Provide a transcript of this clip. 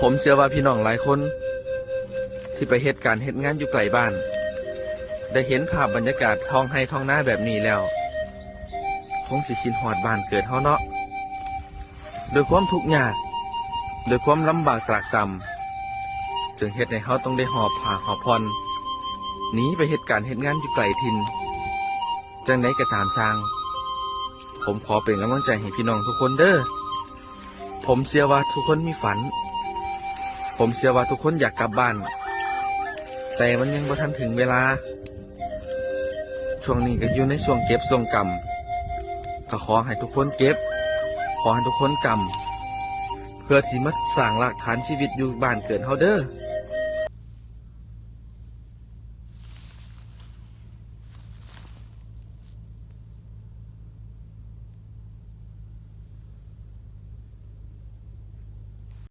ผมเชื่อว่าพี่น้องหลายคน ที่ไปเหตุการณ์เหตุงานอยู่ไกลบ้าน ได้เห็นภาพบรรยากาศท้องไห้ท้องหน้าแบบนี้แล้ว คงสิคิดหอดบ้านเกิดเฮาเนาะโดยความทุกข์ยากโดยความลำบากตรากตำจึงเฮ็ดให้เขาต้องได้หอบผ่าหอบพรหนีไปเหตุการณ์เหตุงานอยู่ไกลทินจังไดก็ตามสร้าง ผมขอเป็นกำลังใจให้พี่น้องทุกคนเด้อผมเชื่อว่าทุกคนมีฝัน ผมเชื่อว่าทุกคนอยากกลับบ้าน แต่มันยังบ่ทันถึงเวลา ช่วงนี้ก็อยู่ในช่วงเก็บช่วงกรรมก็ขอให้ทุกคนเก็บ ขอให้ทุกคนกรรมเพื่อที่มาสร้างหลักฐานชีวิตอยู่บ้านเกิดเฮาเด้อ